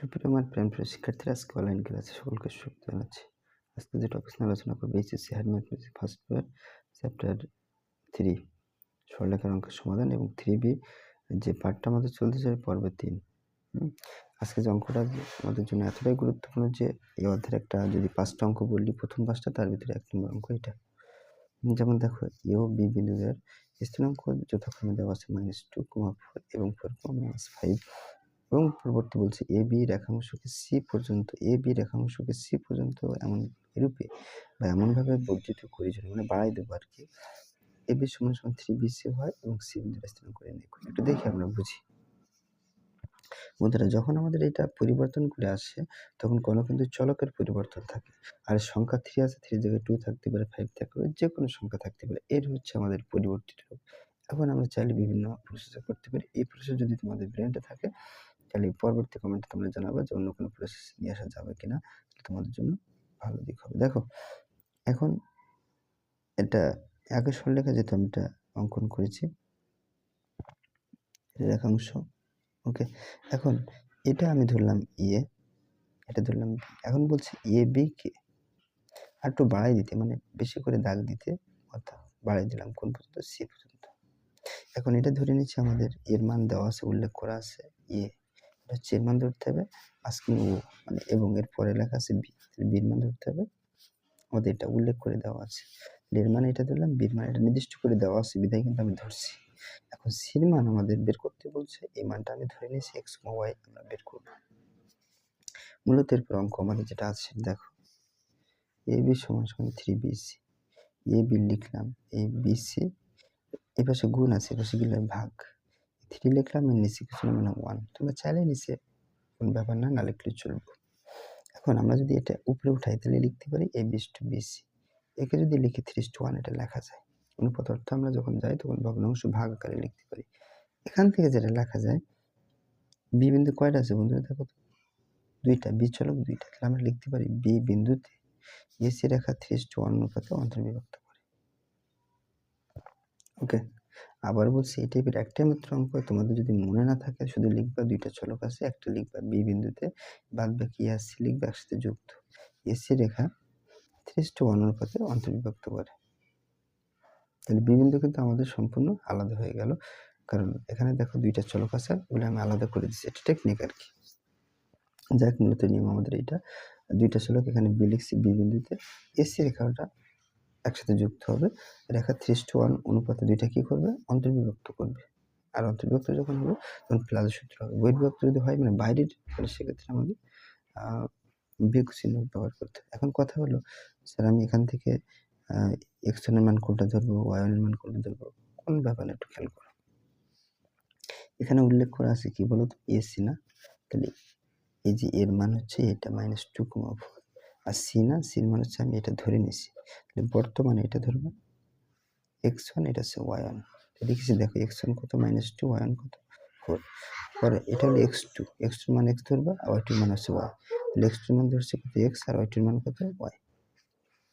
সুপ্রিয় আমার প্রেম শিক্ষার্থীরা, আজকে অনলাইন ক্লাসে সকলকে স্বাগত জানাচ্ছি। আজকে যে টপিক নিয়ে আলোচনা করব HSC higher mathematics first paper chapter three সরলেখার অঙ্কের সমাধান এবং থ্রি বি যে পার্টটা আমাদের চলতে চলতেছে পর্ব তিন। আজকে যে অঙ্কটা আমাদের জন্য এতটাই গুরুত্বপূর্ণ যে, এই অধ্যায়ের একটা যদি পাঁচটা অঙ্ক বললি প্রথম পাঁচটা, তার ভিতরে এক নম্বর অঙ্ক এটা। যেমন দেখো, এ ও বি বিন্দুদের স্থানাঙ্ক যথাক্রমে দেওয়া আছে মাইনাস টু কমা ফোর এবং ফোর কমা মাইনাস ফাইভ এবং পরবর্তী বলছে এ বি রেখাংশকে সি পর্যন্ত, এ বি রেখাংশকে সি পর্যন্ত এমন রূপে বা এমনভাবে বর্ধিত করি যদি মানে বাড়াই দেবো আর কি। এ বি সমান সমান থ্রি বি সি হয় এবং সি বিন্দুর করে নিই একটু দেখি আমরা বুঝি। বন্ধুরা, যখন আমাদের এটা পরিবর্তন করে আসে, তখন কোনো কিন্তু চলকের পরিবর্তন থাকে। আর সংখ্যা থ্রি আছে, থ্রি জায়গায় টু থাকতে পারে, ফাইভ থাকতে পারে যে কোনো সংখ্যা থাকতে পারে, এর হচ্ছে আমাদের পরিবর্তিত রূপ। এখন আমরা চাইলে বিভিন্ন প্রসেস করতে পারি। এই প্রসেস যদি তোমাদের ব্রেনটা থাকে তাহলে পরবর্তী কমেন্টে তোমরা জানাবে যে অন্য কোনো প্রসেস নিয়ে আসা যাবে কিনা তোমাদের জন্য ভালো দিক হবে। দেখো, এখন এটা আগে সরলেখা যেহেতু আমি এটা অঙ্কন করেছি রেখাংশ ওকে এখন এটা আমি ধরলাম ইয়ে এটা ধরলাম এখন বলছি এ বি কে আর একটু বাড়াই দিতে মানে বেশি করে দাগ দিতে, অর্থাৎ বাড়াই দিলাম কোন পর্যন্ত? সি পর্যন্ত। এখন এটা ধরে নিচ্ছি আমাদের এর মান দেওয়া আছে, উল্লেখ করা আছে ইয়ে হচ্ছে এর মান ধরতে হবে। আজকে ও মানে এবং এর পরে লেখা আছে বি বির মান ধরতে হবে। আমাদের এটা উল্লেখ করে দেওয়া আছে। এর মানে এটা ধরলাম বির মান এটা নির্দিষ্ট করে দেওয়া আছে, বিধায় কিন্তু আমি ধরছি। এখন সির মান আমাদের বের করতে বলছে, এই মানটা আমি ধরে নিয়েছি এক্স ওয়াই আমরা বের করব। মূলত এরপর অঙ্ক আমাদের যেটা আছে, দেখো। এ বি সমান সমান three B C A B লিখলাম এ বি সি এ পাশে গুণ আছে, এ পাশে গেলে ভাগ। থ্রি লিখলাম এর নিচে কিছু না মানে ওয়ান তোমরা চাইলে নিচে কোন ব্যাপার না না লিখলে চলবে। এখন আমরা যদি এটা উপরে উঠাই, তাহলে লিখতে পারি এ বিস টু বিসি একে যদি লিখি থ্রি টু ওয়ান এটা লেখা যায়। অনুপাত অর্থ আমরা যখন যাই, তখন ভগ্নাংশ ভাগ আকারে লিখতে পারি। এখান থেকে যেটা লেখা যায় বি বিন্দু কয়টা আছে বন্ধুরা দেখো দুইটা বি চলক দুইটা, তাহলে আমরা লিখতে পারি বি বিন্দুতে এসি রেখা থ্রি টু ওয়ান অনুপাতে অন্তর্বিভক্ত করে। ওকে আবার বলছি, এই টাইপের একটাই মাত্র অঙ্ক। তোমাদের যদি মনে না থাকে, শুধু লিখবা দুইটা চলক আছে, একটা লিখবা বি বিন্দুতে, বাদ বাকি এসি লিখবা একসাথে যুক্ত। এসি রেখা থ্রি টু অনুপাতে অন্তর্বিভক্ত করে। তাহলে বি বিন্দু কিন্তু আমাদের সম্পূর্ণ আলাদা হয়ে গেল। কারণ এখানে দেখো দুইটা চলক আছে, ওগুলো আমি আলাদা করে দিচ্ছি এটা টেকনিক আর কি। যাক, মূলত নিয়ম আমাদের এইটা। দুইটা চলক এখানে বি লিখছি বি বিন্দুতে, এসি রেখাটা একসাথে যুক্ত হবে। রেখা থ্রি টু ওয়ান অনুপাতে দুইটা কী করবে? অন্তর্বিভক্ত করবে। আর অন্তর্বিভক্ত যখন হবে, তখন প্লাস সূত্র হবে। বহির্বিভক্ত যদি হয় মানে বাইরের, তাহলে সেক্ষেত্রে আমাদের বিয়োগ চিহ্ন ব্যবহার করতে হবে। এখন কথা হলো, স্যার, আমি এখান থেকে এক্সের মান কোনটা ধরবো ওয়াই এর মান কোনটা ধরবো, কোন ব্যাপারে একটু খেয়াল করো। এখানে উল্লেখ করা আছে কি বলতো? এসি না? তাহলে এই যে এর মান হচ্ছে এটা মাইনাস টু কমা ফোর আর সি না সির মান হচ্ছে আমি এটা ধরে নিছি তাহলে বর্তমানে এটা ধরবো। এক্স ওয়ান এটা হচ্ছে ওয়াই ওয়ান লিখেছি, দেখো এক্স ওয়ান কত? মাইনাস টু ওয়াই ওয়ান কত? ফোর পরে এটা হলো এক্স টু এক্স টু মান এক্স ধরবা, আর ওয়াই টুর মান হচ্ছে ওয়াই তাহলে এক্স টুর মান ধরছে কত? এক্স আর ওয়াই টুর মান কত? ওয়াই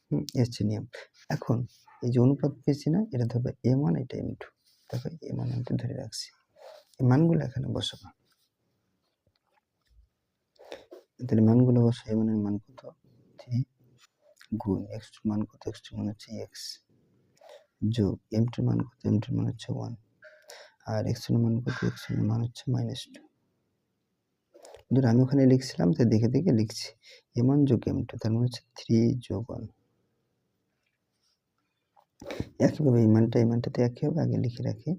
হুম এসছে নিয়ম। এখন এই যে অনুপাত পেয়েছি না, এটা ধরবে এম ওয়ান এটা এম টু দেখো এম ওয়ান এম টু ধরে রাখছি। এই মানগুলো এখানে বসাবো। তাহলে মানগুলো বসা এম ওয়ানের মান কত? থ্রি গুণ এক্স টু মান কত এক্স টু মান হচ্ছে এক্স যোগ এম টুর মান কত এম টুর মান হচ্ছে ওয়ান আর এক্সের মান কত এক্সের মান হচ্ছে মাইনাস টু ধর আমি ওখানে লিখছিলাম তাই দেখে দেখে লিখছি এম ওয়ান যোগ এম টু তার মানে হচ্ছে থ্রি যোগ ওয়ান একইভাবে এই মানটা এই একই হবে আগে লিখে রাখি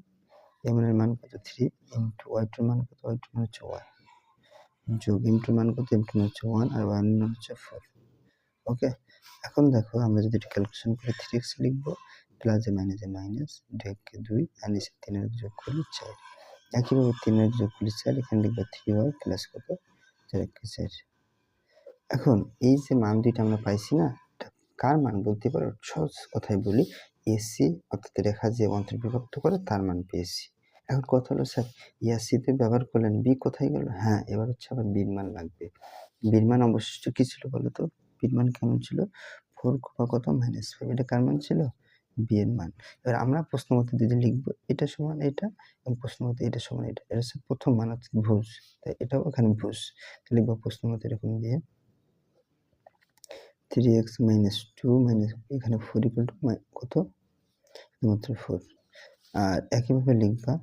এম এর মান কত থ্রি ইন্টু ওয়াই টুর মান কত ওয়াই টুর মান হচ্ছে ওয়াই যোগ এম টুর মান কত এম টুর মান হচ্ছে ওয়ান আর ওয়ান হচ্ছে ফোর ওকে? এখন দেখো আমরা যদি এটা ক্যালকুলেশন করে থ্রি এক্স লিখব প্লাসে মাইনাসে মাইনাস দুইকে দুই আর নিচে তিনের যোগ করলে চার। একইভাবে তিনের যোগ করলে চার, এখানে লিখব থ্রি ওয়াই প্লাস কত? চার একে চার। এখন এই যে মান দুইটা আমরা পাইছি না কার মান বলতে পারো? সহজ কথায় বলি এসি অর্থাৎ রেখা যে অন্তর্বিভক্ত করে তার মান পেয়েছি এখন কথা হলো স্যার ইয়াসিতে ব্যবহার করলেন বি কোথায় গেল? হ্যাঁ এবার হচ্ছে আবার বির মান লাগবে। বির মান অবশিষ্ট কী ছিল বলো তো? বির মান কেমন ছিল? ফোর কমা কত মাইনাস ফাইভ এটা কার মান ছিল? বি এর মান। এবার আমরা প্রশ্ন মতো যদি লিখব, এটা সমান এটা এবং প্রশ্ন মতো এটা সমান এটা এটা হচ্ছে প্রথম মান হচ্ছে ভুজ, তাই এটাও এখানে ভুজ। লিখব প্রশ্ন মতো এরকম দিয়ে three X minus two minus এখানে ফোর ইকুয়াল টু কত? শুধুমাত্র ফোর আর একইভাবে লিখবা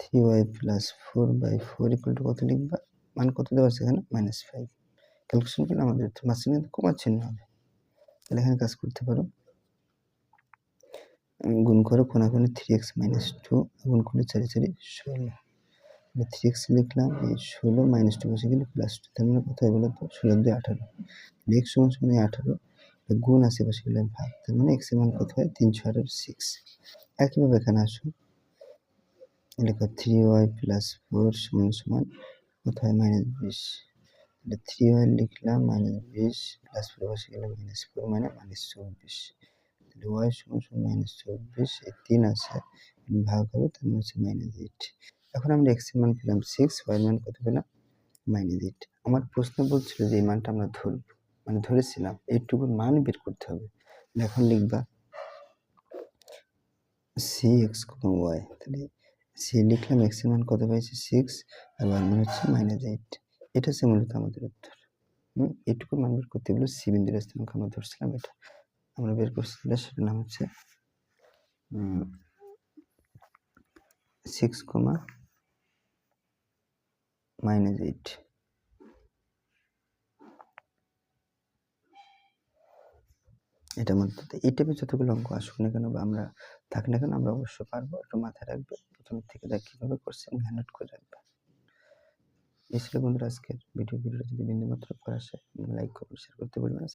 three Y plus four by four equal to কত লিখবা? মান কত দেওয়া আছে এখানে? মাইনাস ফাইভ ক্যালকুলেশন করলে আমাদের মাঝখানে কিন্তু কমার চিহ্ন হবে। তাহলে এখানে কাজ করতে পারো। গুণ করো কোনাকুনি থ্রি এক্স মাইনাস টু গুণ করলে চারি চারি ষোলো। থ্রি এক্স লিখলাম, এই ষোলো মাইনাস টু বসে গেলে প্লাস টু তার মানে কত হয় বলো তো? ষোলো দুই আঠারো। এক্স সমান সমান আঠারো গুণ আশেপাশে গেলে ভাগ, তার মানে এক্সের মান কত হয়? তিনশো আঠারো সিক্স একইভাবে এখানে আসো। লেখো থ্রি ওয়াই প্লাস ফোর সমান সমান কত হয়? মাইনাস বিশ। এটা থ্রি ওয়াই লিখলাম মাইনাস বিশ প্লাস ফোর বসে গেলে মাইনাস ফোর মানে মাইনাস চব্বিশ তাহলে ওয়াই সমান সমান মাইনাস চব্বিশ এই তিন আছে ভাগ হবে তার মানে হচ্ছে মাইনাস এইট এখন আমরা এক্সএম মান পেলাম সিক্স ওয়াই মান কত পেলাম মাইনাস এইট আমার প্রশ্ন বলছিল যে এই মানটা আমরা ধরব মানে ধরেছিলাম এইটুকুর মান বের করতে হবে তাহলে এখন লিখবা সি এক্স কমা ওয়াই তাহলে সি লিখলাম এক্সের মান কত পাইছি সিক্স আর ওয়াই মান হচ্ছে মাইনাস এইট এটা হচ্ছে মূলত আমাদের উত্তর। হুম এইটুকু মান বের করতে গেলে সি বিন্দুর স্থানাঙ্ক আমরা ধরছিলাম এটা আমরা বের করছিলাম সেটার নাম হচ্ছে সিক্স কমা মাইনাস এইট এটা মধ্যে এই টাইপের যতগুলো অঙ্ক আসুক না কেন বা আমরা থাকি না কেন আমরা অবশ্যই পারব, একটু মাথায় রাখবে, প্রথম থেকে দেখ কীভাবে করছে এবং হ্যান্ড করে রাখবে। এই ছিল বন্ধুরা আজকের ভিডিও ভিডিওটা যদি বিন্দুমাত্র পড়ে আসে লাইক করবে শেয়ার করতে বলবেন